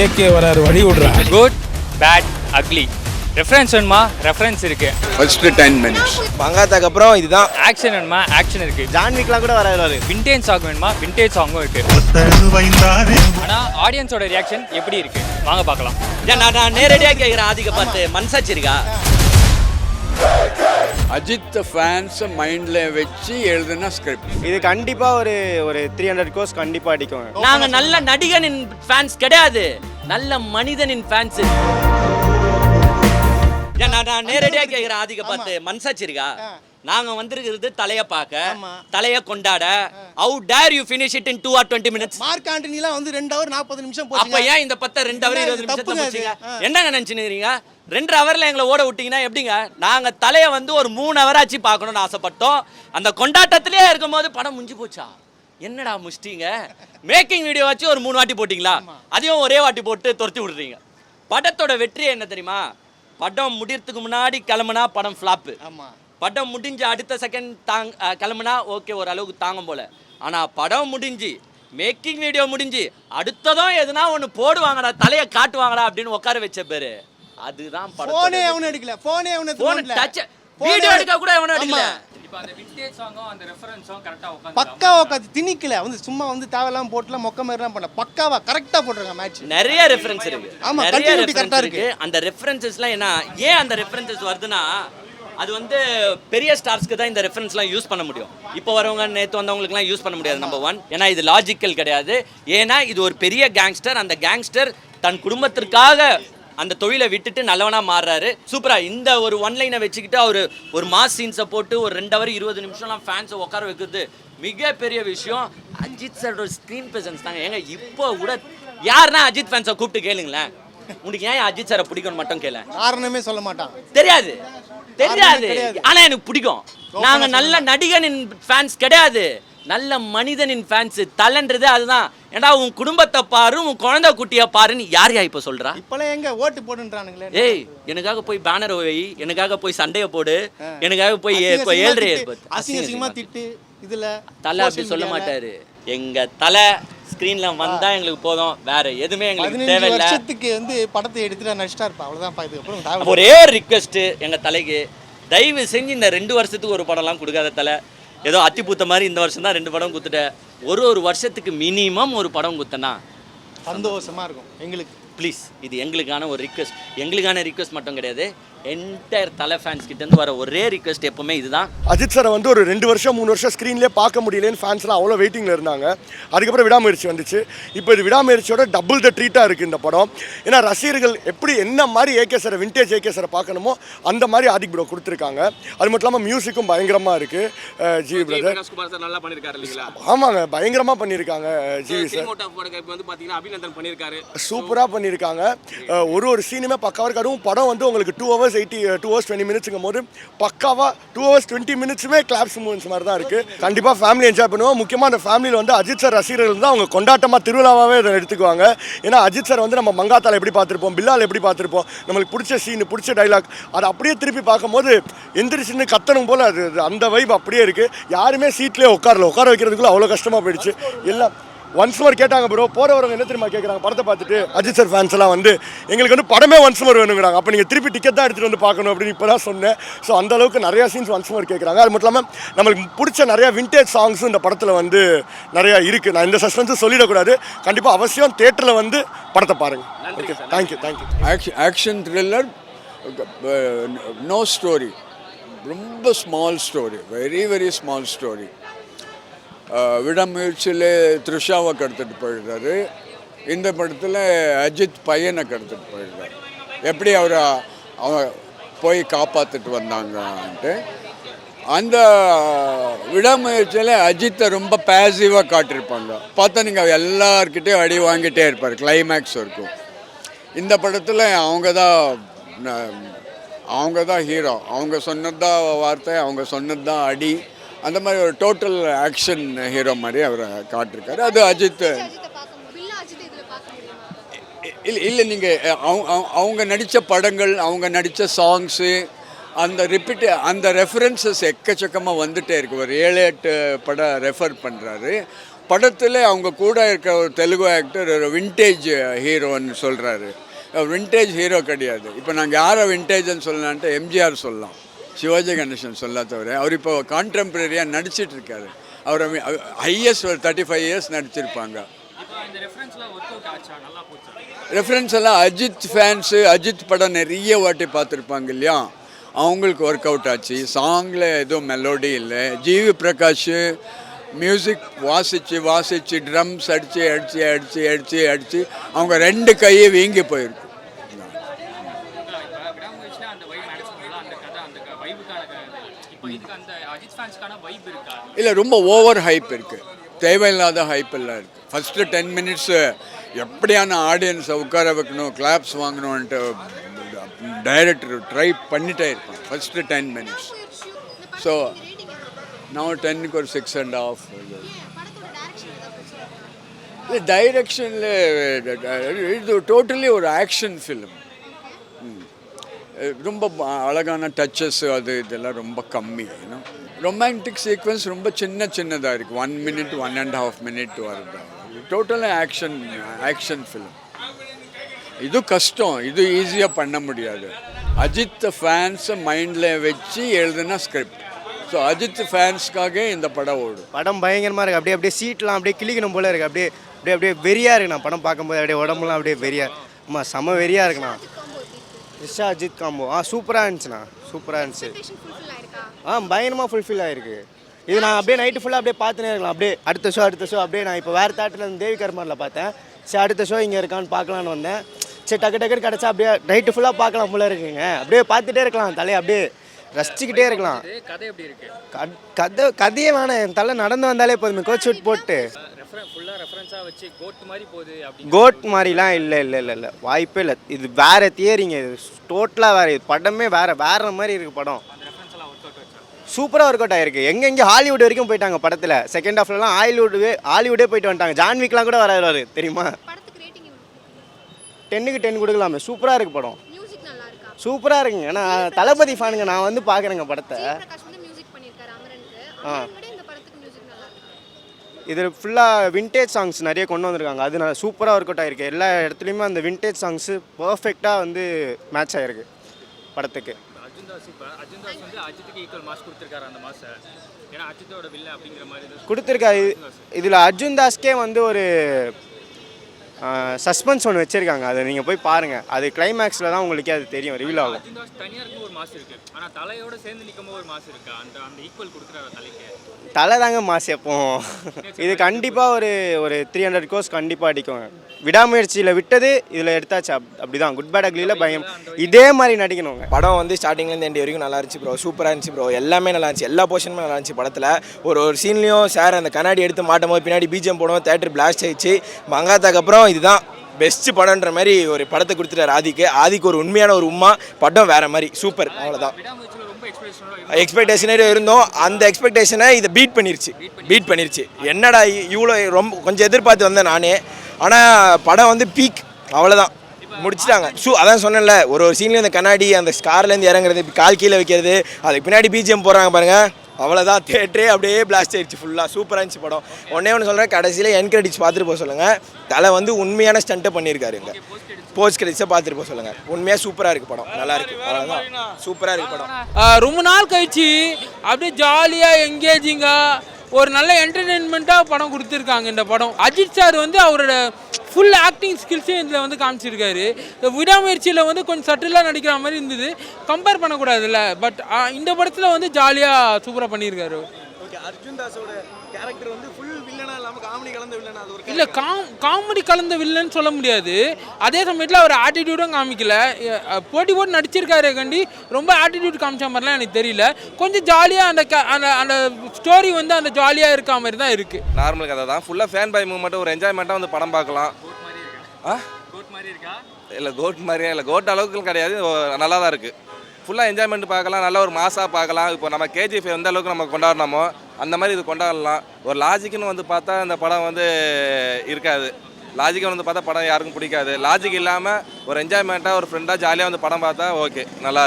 AK வராரு வழி விடுறா. குட் பேட் அக்லி ரெஃபரன்ஸ் வேணுமா? ரெஃபரன்ஸ் இருக்கு. ஃபர்ஸ்ட் டென் மினிட்ஸ் மங்காத்தாக்கு அப்புறம் இதுதான். ஆக்ஷன் வேணுமா? ஆக்ஷன் இருக்கு. ஜான்விக்லாம் கூட வராது விண்டேஜ் சாங் வேணுமா? விண்டேஜ் சாங்கும் இருக்கு. ஆனா ஆடியன்ஸோட ரியாக்ஷன் எப்படி இருக்கு? வாங்க பார்க்கலாம். நான் நான் நேரடியாக கேட்குறேன் ஆதிக்க பார்த்து. இருக்கா? அஜித் ஃபேன்ஸ் மைண்டில் வச்சு எழுதுன ஸ்கிரிப்ட் இது கண்டிப்பா ஒரு ஒரு த்ரீ ஹண்ட்ரட் கோர்ஸ் கண்டிப்பா அடிக்கும் நாங்க நல்ல நடிகனின் ஃபேன்ஸ் கிடையாது. நல்ல மனிதனின் ஃபேன்ஸ் நான் நான் நேரடியாக கேட்குறேன் ஆதிக்க பார்த்து. மனசாட்சி இருக்கா? நாங்க வந்திருக்கிறது தலைய பார்க்க தலைய கொண்டாட. How dare you finish it in two or twenty minutes Mark ஆண்டனிலாம் வந்து ரெண்டு ஹவர் நாற்பது நிமிஷம் அப்ப போச்சு ஏன் இந்த பத்த ரெண்டு ஹவர் இருபது ஆ. என்னங்க நினைச்சுக்கிறீங்க? ரெண்டு ஹவர்ல எங்களை ஓட விட்டீங்கன்னா எப்படிங்க? நாங்க தலைய வந்து ஒரு மூணு ஹவர் ஆச்சு பார்க்கணும்னு ஆசைப்பட்டோம். அந்த கொண்டாட்டத்திலே இருக்கும்போது படம் முடிஞ்சு போச்சா? என்னடா முடிச்சிட்டீங்க மேக்கிங் வீடியோ வச்சு ஒரு மூணு வாட்டி போட்டிங்களா? அதையும் ஒரே வாட்டி போட்டு துரத்தி விடுறீங்க. படத்தோட வெற்றி என்ன தெரியுமா? படம் முடியறதுக்கு முன்னாடி கிளம்புனா படம் ஃப்ளாப்பு ஆமா. படம் முடிஞ்சு அடுத்த செகண்ட் தாங் கிளம்புனா ஓகே ஓரளவுக்கு தாங்கும் போல. ஆனா படம் முடிஞ்சு மேக்கிங் வீடியோ முடிஞ்சு அடுத்ததும் எதுனா ஒன்று போடுவாங்கடா தலையை காட்டுவாங்கடா அப்படின்னு உட்கார வச்ச பேரு. அதுதான் போனே படம் அவனு எடுக்கல. போனே அவனு போன் டச் வீடியோ எடுக்க கூட எவனும் எடுக்கல. இப்போ அந்த விண்டேஜ் சாங்கும் அந்த ரெஃபரன்ஸும் கரெக்டா பக்கா உட்காந்து திணிக்கல. வந்து சும்மா வந்து தேவையில்லாம போட்டுலாம் மொக்க மாதிரிலாம் பண்ணல பக்காவா கரெக்டா போட்டுருங்க மேட்ச் நிறைய ரெஃபரன்ஸ் இருக்கு. ஆமா, இருக்கு. அந்த ரெஃபரன்சஸ்லாம் என்ன ஏன் அந்த ரெஃபரன்சஸ் வருதுன்னா அது வந்து பெரிய ஸ்டார்ஸ்க்கு தான் இந்த ரெஃபரன்ஸ்லாம் யூஸ் பண்ண முடியும். இப்போ வரவங்க நேற்று வந்தவங்களுக்குலாம் யூஸ் பண்ண முடியாது நம்பர் ஒன் ஏன்னா இது லாஜிக்கல் கிடையாது. ஏன்னா இது ஒரு பெரிய கேங்ஸ்டர் அந்த கேங்ஸ்டர் தன் குடும்பத்திற்காக அந்த தொழிலை விட்டுட்டு நல்லவனா மாறுறாரு. சூப்பரா இந்த ஒரு ஒன் லைனை வச்சுக்கிட்டு அவர் ஒரு மாஸ் சீன்ஸை போட்டு ஒரு ரெண்டு ஹவர் இருபது நிமிஷம்லாம் ஃபேன்ஸை உட்கார வைக்கிறது மிகப்பெரிய விஷயம். அஜித் சாரோட ஸ்க்ரீன் பிரசன்ஸ் தாங்க. ஏங்க இப்போ கூட யாருன்னா அஜித் ஃபேன்ஸை கூப்பிட்டு கேளுங்களேன். உனக்கு ஏன் அஜித் சாரை பிடிக்கும்னு மட்டும் கேள. காரணமே சொல்ல மாட்டான். தெரியாது. தெரியாது. ஆனா எனக்கு பிடிக்கும். நாங்க நல்ல நடிகனின் ஃபேன்ஸ் கிடையாது. நல்ல மனிதனின் ஃபேன்ஸ் தலன்றது அதுதான். ஏன்டா உன் குடும்பத்தை பாரு உன் குழந்தை குட்டியை பாருன்னு யார் யா இப்போ சொல்றா? இப்பெல்லாம் எங்க? ஓட்டு போடுன்றானுங்களே. ஏய் எனக்காக போய் பேனர் வை எனக்காக போய் சண்டைய போடு எனக்காக போய் ஏ- அசிங்க அசிங்கமா. திட்டு, இதுல தலை அப்படி சொல்ல மாட்டாரு. எங்க தலை ஸ்கிரீன்ல வந்தா எங்களுக்கு போதும். வேற எதுவுமே எங்களுக்கு தேவையில்லை. வருஷத்துக்கு வந்து படத்தை எடுத்துட்டு நடிச்சிட்டா இருப்பா. அவ்வளவுதான். ஒரே ஒரு ரிக்வெஸ்ட் எங்க தலைக்கு. தயவு செஞ்சு இந்த ரெண்டு வருஷத்துக்கு ஒரு படம்லாம் கொடுக்காத தலை. ஏதோ அத்தி பூத்த மாதிரி இந்த வருஷம் தான் ரெண்டு படம் குத்துட்ட. ஒரு ஒரு வருஷத்துக்கு மினிமம் ஒரு படம் குத்தனா? சந்தோஷமா இருக்கும். எங்களுக்கு. ப்ளீஸ் இது எங்களுக்கான ஒரு ரிக்வெஸ்ட் எங்களுக்கான ரிக்வெஸ்ட் மட்டும் கிடையாது. என்டையர் தலை ஃபேன்ஸ் கிட்ட இருந்து வர ஒரே ரிக்வெஸ்ட் எப்பவுமே இதுதான். அஜித் சாரை வந்து ஒரு ரெண்டு வருஷம் மூணு வருஷம் ஸ்க்ரீன்லேயே பார்க்க முடியலன்னு ஃபேன்ஸ்லாம் அவ்வளோ வெயிட்டிங்கில் இருந்தாங்க. அதுக்கப்புறம் விடாமுயற்சி வந்துச்சு. இப்போ இது விடாமுயற்சியோட டபுள் த ட்ரீட்டாக இருக்குது இந்த படம். ஏன்னா ரசிகர்கள் எப்படி என்ன மாதிரி ஏகே சாரை விண்டேஜ் ஏகே சாரை பார்க்கணுமோ அந்த மாதிரி ஆதிக் ப்ரோ கொடுத்துருக்காங்க. அது மட்டும் இல்லாமல் மியூசிக்கும் பயங்கரமாக இருக்குது ஜிவி பிரதர் குமார் சார் நல்லா பண்ணிருக்காரு இல்லைங்களா? ஆமாங்க பயங்கரமாக பண்ணியிருக்காங்க ஜிவி சார் இப்போ வந்து பாத்தீங்கன்னா அபிநந்தன் பண்ணிருக்காரு. சூப்பராக பண்ணியிருக்காங்க ஒரு ஒரு சீனுமே பக்காவாக இருக்கு அதுவும் படம் வந்து உங்களுக்கு two hours eighty two hours twenty மினிட்ஸுங்கும் போது பக்காவாக டூ ஹவர்ஸ் டுவெண்ட்டி மினிட்ஸுமே கிளாப்ஸ் மூமெண்ட்ஸ் மாதிரி தான் இருக்குது கண்டிப்பாக ஃபேமிலி என்ஜாய் பண்ணுவோம். முக்கியமாக அந்த ஃபேமிலியில் வந்து அஜித் சார் ரசிகர்கள் தான் அவங்க கொண்டாட்டமாக திருவிழாவாகவே இதை எடுத்துக்குவாங்க. ஏன்னா அஜித் சார் வந்து நம்ம மங்காத்தால் எப்படி பார்த்துருப்போம் பில்லால் எப்படி பார்த்துருப்போம் நம்மளுக்கு பிடிச்ச சீன் பிடிச்ச டைலாக் அதை அப்படியே திருப்பி பார்க்கும்போது எந்திரிச்சுன்னு கத்தணும் போல் அது அந்த வைப் அப்படியே இருக்குது யாருமே சீட்லேயே உட்காரல. உட்கார வைக்கிறதுக்குள்ள அவ்வளோ கஷ்டமாக போயிடுச்சு. எல்லாம் ஒன்ஸ் மோர் கேட்டாங்க ப்ரோ போறவங்க என்ன தெரியுமா கேட்குறாங்க படத்தை பார்த்துட்டு அஜித் சார் ஃபேன்ஸ் எல்லாம் வந்து எங்களுக்கு வந்து படமே ஒன்ஸ் மோர் வேணுங்கிறாங்க. அப்போ நீங்கள் திருப்பி டிக்கெட் தான் எடுத்துகிட்டு வந்து பார்க்கணும் அப்படின்னு இப்போ தான் சொன்னேன். ஸோ அந்த அளவுக்கு நிறையா சீன்ஸ் ஒன்ஸ் மோர் கேட்குறாங்க அது மட்டும் இல்லாமல் நம்மளுக்கு பிடிச்ச நிறைய விண்டேஜ் சாங்ஸும் இந்த படத்தில் வந்து நிறையா இருக்குது நான் இந்த சஸ்பென்ஸும் சொல்லிடக்கூடாது. கண்டிப்பாக அவசியம் தேட்டரில் வந்து படத்தை பாருங்கள் okay thank you thank you action action thriller no story ரொம்ப small story very very small story விடாமுயற்சியில் த்ரிஷாவை கடத்திட்டு போயிடுறாரு. இந்த படத்தில் அஜித் பையனை கடத்திட்டு போயிடுறாரு. எப்படி அவர் அவன் போய் காப்பாற்றிட்டு வந்தாங்கன்ட்டு. அந்த விடாமுயற்சியில் அஜித்தை ரொம்ப பேசிவாக காட்டியிருப்பாங்க. பார்த்தா நீங்கள் எல்லார்கிட்டையும் அடி வாங்கிட்டே இருப்பார். கிளைமேக்ஸ் இருக்கும் இந்த படத்தில் அவங்க தான் அவங்க தான் ஹீரோ அவங்க சொன்னது தான் வார்த்தை அவங்க சொன்னது தான் அடி. அந்த மாதிரி ஒரு டோட்டல் ஆக்ஷன் ஹீரோ மாதிரி அவரை காட்டிருக்காரு. அது அஜித். இல்லை இல்லை நீங்கள் அவங்க நடித்த படங்கள் அவங்க நடித்த சாங்ஸு அந்த ரிப்பீட் அந்த ரெஃபரன்சஸ் எக்கச்சக்கமாக வந்துட்டே இருக்கு. ஒரு ஏழு எட்டு படம் ரெஃபர் பண்ணுறாரு படத்தில் அவங்க கூட இருக்க ஒரு தெலுங்கு ஆக்டர் ஒரு விண்டேஜ் ஹீரோன்னு சொல்கிறாரு விண்டேஜ் ஹீரோ கிடையாது. இப்போ நாங்கள் யாரை விண்டேஜ்னு சொல்லலான்ட்டு எம்ஜிஆர் சொல்லலாம். சிவாஜி கணேசன் சொல்ல தவிர அவர் இப்போ கான்டெம்பரரியாக நடிச்சிட்டு இருக்காரு அவர் ஹையஸ்ட் ஒரு தேர்ட்டி ஃபைவ் இயர்ஸ் நடிச்சிருப்பாங்க ரெஃபரன்ஸ் எல்லாம் அஜித் ஃபேன்ஸு அஜித் படம் நிறைய வாட்டி பார்த்துருப்பாங்க இல்லையா? அவங்களுக்கு ஒர்க் அவுட் ஆச்சு. சாங்கில் எதுவும் மெலோடி இல்லை. ஜிவி பிரகாஷ் மியூசிக் வாசித்து வாசித்து ட்ரம்ஸ் அடித்து அடித்து அடித்து அடித்து அடித்து அவங்க ரெண்டு கையை வீங்கி போயிருக்கு இப்போ விடாமுயற்சினா அந்த வைப் மேட்ச் பண்ணலாம் அந்த கதை அந்த வைபுக்கான இப்போ இதுக்கு அந்த அஜித் ஃபேன்ஸ்க்கான வைப் இருக்கா இல்லை ரொம்ப ஓவர் ஹைப் இருக்குது தேவையில்லாத ஹைப் எல்லாம் இருக்குது ஃபஸ்ட்டு டென் மினிட்ஸு எப்படியான ஆடியன்ஸை உட்கார வைக்கணும் கிளாப்ஸ் வாங்கணும்ன்ட்டு டைரக்டர் ட்ரை பண்ணிட்டே இருப்பான். ஃபஸ்ட்டு டென் மினிட்ஸ் ஸோ நான் டென்னுக்கு ஒரு சிக்ஸ் அண்ட் ஆஃப் இல்லை டைரக்ஷனில் இது டோட்டலி ஒரு ஆக்ஷன் ஃபிலிம் ரொம்ப அழகான டச்சஸ் அது இதெல்லாம் ரொம்ப கம்மி ஏன்னா ரொமான்டிக் சீக்வன்ஸ் ரொம்ப சின்ன சின்னதாக இருக்குது one minute one and half minute வருது? டோட்டலாக ஆக்ஷன் ஆக்ஷன் ஃபிலிம் இது கஷ்டம். இது ஈஸியாக பண்ண முடியாது. அஜித் ஃபேன்ஸை மைண்டில் வச்சு எழுதுன ஸ்கிரிப்ட் ஸோ அஜித் ஃபேன்ஸ்க்காக இந்த படம் ஓடும். படம் பயங்கரமாக இருக்குது அப்படியே அப்படியே சீட்லாம் அப்படியே கிளிக்கணும் போல இருக்குது அப்படியே அப்படியே அப்படியே வெறியாக இருக்கு. நான் படம் பார்க்கும்போது அப்படியே உடம்புலாம் அப்படியே வெறியா ஆமாம் செம வெறியாக இருக்குண்ணா ரிஷா அஜித் காம்போ ஆ சூப்பராக இருந்துச்சுண்ணா சூப்பராக இருந்துச்சு. ஆ பயங்கரமாக ஃபுல்ஃபில் ஆயிருக்கு. இது நான் அப்படியே நைட்டு ஃபுல்லாக அப்படியே பார்த்துனே இருக்கலாம். அப்படியே அடுத்த ஷோ அடுத்த ஷோ அப்படியே நான் இப்போ வேறு தேட்டரில் இருந்து தேவி கர்மரில் பார்த்தேன். சரி அடுத்த ஷோ இங்கே இருக்கான்னு பார்க்கலான்னு வந்தேன். சரி டக்கு டக்குன்னு கிடச்சா அப்படியே நைட்டு ஃபுல்லாக பார்க்கலாம் போல இருக்குங்க. அப்படியே பார்த்துட்டே இருக்கலாம். தலையை அப்படியே ரசிச்சுக்கிட்டே இருக்கலாம். கத்- கதை கதையே வேணாம். என் தலை நடந்து வந்தாலே போதுமே. கோச் ஷூட் போட்டு. ரெஃபரன் ஃபுல்லாக ரெஃபரன்ஸாக வச்சு கோட் மாதிரி போகுது அப்படி கோட் மாதிரிலாம் இல்லை இல்லை இல்லை இல்லை. வாய்ப்பே இல்லை. இது வேற தியரிங்க இது டோட்டலாக வேற. இது படமே வேற வேற மாதிரி இருக்கு படம். சூப்பராக ஒர்க் அவுட் ஆயிருக்கு. எங்கெங்கே ஹாலிவுட் வரைக்கும் போயிட்டாங்க படத்தில். செகண்ட் ஹாஃப்லலாம் ஹாலிவுட்வே ஹாலிவுட்டே போயிட்டு வந்துட்டாங்க. ஜான்விக்லாம் கூட வராது தெரியுமா? படத்துக்கு ரேட்டிங் எவ்வளோ டென்னுக்கு டென் கொடுக்கலாமே. சூப்பராக இருக்கு படம். மியூசிக் நல்லா இருக்கா? சூப்பராக இருக்குங்க. ஏன்னா தளபதி ஃபேனுங்க நான் வந்து பார்க்குறேங்க படத்தை. பிரகாஷ் வந்து மியூசிக் பண்ணியிருக்காரு அமரனுக்கு அமரன் விட இந்த படத்துக்கு மியூசிக் நல்லா இருக்கா இது ஃபுல்லாக விண்டேஜ் சாங்ஸ் நிறைய கொண்டு வந்திருக்காங்க. அது நான் சூப்பராக ஒர்க் அவுட் ஆயிருக்கு. எல்லா இடத்துலையுமே அந்த விண்டேஜ் சாங்ஸு பர்ஃபெக்டாக வந்து மேட்ச் ஆயிருக்கு படத்துக்கு. கொடுத்துருக்காரு இதில் அர்ஜுன் தாஸ்க்கே வந்து ஒரு சஸ்பென்ஸ் ஒன்று வச்சுருக்காங்க. அதை நீங்கள் போய் பாருங்கள் அது கிளைமேக்ஸில் தான் உங்களுக்கே அது தெரியும். ரிவீல் ஆகும். தனியாக இருக்கும் ஒரு மாஸ் இருக்கு. ஆனா தலையோட சேர்ந்து நிற்கும் ஒரு மாஸ் இருக்கா. அந்த அந்த ஈக்குவல் கொடுக்குறாரு தலைக்கு? தலை தாங்க மாசு எப்போவும். இது கண்டிப்பாக ஒரு ஒரு த்ரீ ஹண்ட்ரட் கோர்ஸ் கண்டிப்பாக அடிக்கும். விடாமுயற்சியில் விட்டது இதில் எடுத்தாச்சு. அப் அப்படி தான் குட் பேட் அக்லியில் பயம். இதே. மாதிரி நடிக்கணுங்க படம் வந்து ஸ்டார்டிங்லேருந்து எண்ட் வரைக்கும் நல்லா இருந்துச்சு ப்ரோ சூப்பராக இருந்துச்சு ப்ரோ எல்லாமே நல்லா இருந்துச்சு. எல்லா போர்ஷனுமே நல்லா இருந்துச்சு படத்தில். ஒரு ஒரு சீன்லேயும் சார் அந்த கண்ணாடி எடுத்து மாட்டும் போது பின்னாடி பிஜிஎம் போடுவோம் தேட்டர் பிளாஸ்ட் ஆயிடுச்சு. மங்காத்தாக்கு அப்புறம் இதுதான் பெஸ்ட் படம்ன்ற மாதிரி ஒரு படத்தை கொடுத்துட்டாரு ஆதிக்கு. ஆதிக்கு ஒரு உண்மையான ஒரு உமா படம் வேற மாதிரி சூப்பர் அவ்வளோதான் எக்ஸ்பெக்டேஷனே இருந்தோம். அந்த எக்ஸ்பெக்டேஷனை இதை பீட் பண்ணிருச்சு. பீட் பண்ணிருச்சு. என்னடா இவ்வளோ ரொம்ப கொஞ்சம் எதிர்பார்த்து வந்தேன் நானே. ஆனால் படம் வந்து பீக் அவ்வளோதான் முடிச்சிட்டாங்க. ஷூ அதான் சொன்னேன்ல ஒரு ஒரு சீன்லேருந்து கண்ணாடி அந்த ஸ்கார்லேருந்து இறங்குறது கால் கீழே வைக்கிறது அதுக்கு பின்னாடி பிஜிஎம் போடுறாங்க பாருங்கள் அவ்வளோதான் தேட்டரே அப்படியே பிளாஸ்ட் ஆயிடுச்சு ஃபுல்லாக சூப்பராக இருந்துச்சு படம். ஒன்றே ஒன்று சொல்கிறேன் கடைசியில் என் கிரெடிட்ஸ் பார்த்துட்டு போக சொல்லுங்கள் தலை வந்து உண்மையான ஸ்டண்ட்டை பண்ணியிருக்காரு இங்கே போஸ்ட் கிரெடிட்ஸை பார்த்துட்டு போக சொல்லுங்கள் உண்மையாக சூப்பராக இருக்குது படம். நல்லா இருக்கு. அவ்வளோதான் சூப்பராக இருக்குது படம். ரொம்ப நாள் கழிச்சு அப்படியே ஜாலியாக எங்கேஜிங்காக ஒரு நல்ல என்டர்டெயின்மெண்ட்டாக படம் கொடுத்துருக்காங்க இந்த படம். அஜித் சார் வந்து அவரோட ஃபுல் ஆக்டிங் ஸ்கில்ஸையும் இதில் வந்து காமிச்சிருக்காரு. இந்த விடாமுயற்சியில் வந்து கொஞ்சம் சட்டிலாக நடிக்கிற மாதிரி இருந்தது. கம்பேர் பண்ணக்கூடாதுல்ல. பட் இந்த படத்தில் வந்து ஜாலியாக சூப்பராக பண்ணியிருக்காரு. ஓகே அர்ஜுன் தாஸோட கேரக்டர் வந்து ஃபுல் இல்லை காம் காமெடி கலந்த வில்லன்னு சொல்ல முடியாது. அதே சமயத்தில் அவர் ஆட்டிடியூடும் காமிக்கல. போட்டி போட்டு நடிச்சிருக்காரு கண்டி ரொம்ப ஆட்டிடியூட் காமிச்ச மாதிரிலாம் எனக்கு தெரியல. கொஞ்சம் ஜாலியாக அந்த க- அந்த அந்த ஸ்டோரி வந்து அந்த ஜாலியாக இருக்க மாதிரி தான் இருக்குது நார்மல் கதை தான். ஃபுல்லாக ஃபேன் பை மூமெண்ட் ஒரு என்ஜாய்மெண்ட்டாக வந்து படம் பார்க்கலாம். ஆ? கோட் மாதிரி இருக்கா? இல்லை கோட் மாதிரியே? இல்லை கோட் அளவுக்கு கிடையாது. நல்லா தான் இருக்குது ஃபுல்லாக என்ஜாய்மெண்ட் பார்க்கலாம். நல்ல ஒரு மாசாக பார்க்கலாம். இப்போ நம்ம கேஜிஎஃப் எந்த அளவுக்கு நம்ம கொண்டாடினோமோ அந்த மாதிரி இது கொண்டாடலாம். ஒரு லாஜிக்னு வந்து பார்த்தா இந்த படம் வந்து இருக்காது. லாஜிக்கை வந்து பார்த்தா படம் யாருக்கும் பிடிக்காது. லாஜிக் இல்லாமல் ஒரு என்ஜாய்மெண்ட்டாக ஒரு ஃப்ரெண்டாக ஜாலியாக வந்து படம் பார்த்தா ஓகே நல்லா